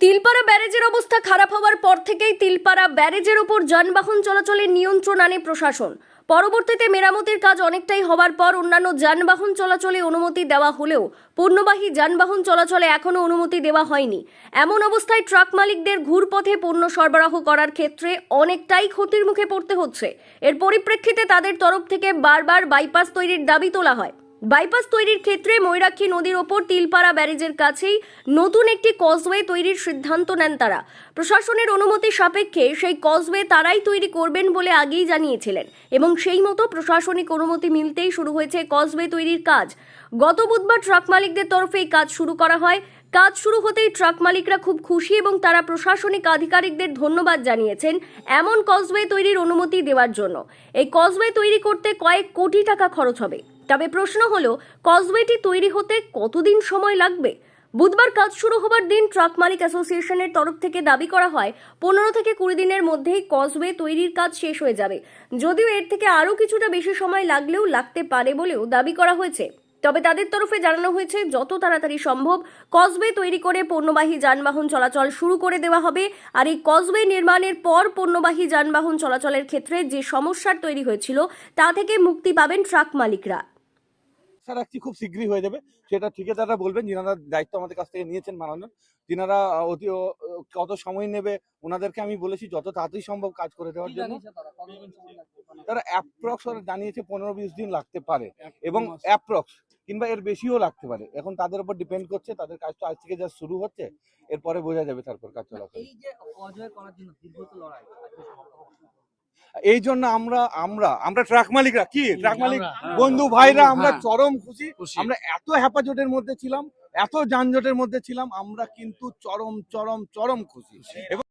তিলপাড়া ব্যারেজের অবস্থা খারাপ হওয়ার পর থেকেই তিলপাড়া ব্যারেজের ওপর যানবাহন চলাচলে নিয়ন্ত্রণ আনে প্রশাসন। পরবর্তীতে মেরামতির কাজ অনেকটাই হওয়ার পর অন্যান্য যানবাহন চলাচলে অনুমতি দেওয়া হলেও পণ্যবাহী যানবাহন চলাচলে এখনও অনুমতি দেওয়া হয়নি। এমন অবস্থায় ট্রাক মালিকদের ঘুরপথে পণ্য সরবরাহ করার ক্ষেত্রে অনেকটাই ক্ষতির মুখে পড়তে হচ্ছে। এর পরিপ্রেক্ষিতে তাদের তরফ থেকে বারবার বাইপাস তৈরির দাবি তোলা হয়। বাইপাস তৈরির ক্ষেত্রে ময়ূরাক্ষী নদীর ওপর তিলপাড়া ব্যারেজের কাছেই নতুন একটি কজওয়ে তৈরির সিদ্ধান্ত নেন তারা। প্রশাসনের অনুমতি সাপেক্ষে সেই কজওয়ে তারাই তৈরি করবেন বলে আগেই জানিয়েছিলেন এবং সেই মতো প্রশাসনিক অনুমতি মিলতেই শুরু হয়েছে কজওয়ে তৈরির কাজ। গত বুধবার ট্রাক মালিকদের তরফে এই কাজ শুরু করা হয়। কাজ শুরু হতেই ট্রাক মালিকরা খুব খুশি এবং তারা প্রশাসনিক আধিকারিকদের ধন্যবাদ জানিয়েছেন এমন কজওয়ে তৈরির অনুমতি দেওয়ার জন্য। এই কজওয়ে তৈরি করতে কয়েক কোটি টাকা খরচ হবে। তবে প্রশ্ন হলো কজওয়েটি তৈরি হতে কতদিন সময় লাগবে? বুধবার কাজ শুরু হবার দিন ট্রাক মালিক অ্যাসোসিয়েশনের তরফ থেকে দাবি করা হয়, পনেরো থেকে কুড়ি দিনের মধ্যেই কজওয়ে তৈরির কাজ শেষ হয়ে যাবে। যদিও এর থেকে আরও কিছুটা বেশি সময় লাগলেও লাগতে পারে বলেও দাবি করা হয়েছে। তবে তাদের তরফে জানানো হয়েছে যত তাড়াতাড়ি সম্ভব কজওয়ে তৈরি করে পণ্যবাহী যানবাহন চলাচল শুরু করে দেওয়া হবে। আর এই কজওয়ে নির্মাণের পর পণ্যবাহী যানবাহন চলাচলের ক্ষেত্রে যে সমস্যার তৈরি হয়েছিল তা থেকে মুক্তি পাবেন ট্রাক মালিকরা। আশা রাখছি খুব শীঘ্রই হয়ে যাবে সেটা ঠিকাদাররা বলবেন যিনারা দায়িত্ব আমাদের কাছ থেকে নিয়েছেন মানানো তিনারা অতি কত সময় নেবে ওনাদেরকে আমি বলেছি যত তাড়াতাড়ি সম্ভব কাজ করে দেওয়ার জন্য। তারা অ্যাপ্রক্স জানিয়েছে পনেরো বিশ দিন লাগতে পারে। এবং অ্যাপ্রক্স কিংবা এর বেশিও লাগতে পারে। এখন তাদের উপর ডিপেন্ড করছে তাদের কাজ তো আজ থেকে যা শুরু হচ্ছে এরপরে বোঝা যাবে তারপর কাজ চলাচল এই যে অজয় করার জন্য দীর্ঘত লড়াই এই জন্য আমরা আমরা আমরা ট্রাক মালিকরা কি? ট্রাক মালিক বন্ধু ভাইরা আমরা হ্যাঁ। চরম খুশি। আমরা এত হেফাজতের মধ্যে ছিলাম এত যানজটের মধ্যে ছিলাম আমরা কিন্তু চরম চরম চরম খুশি। এবং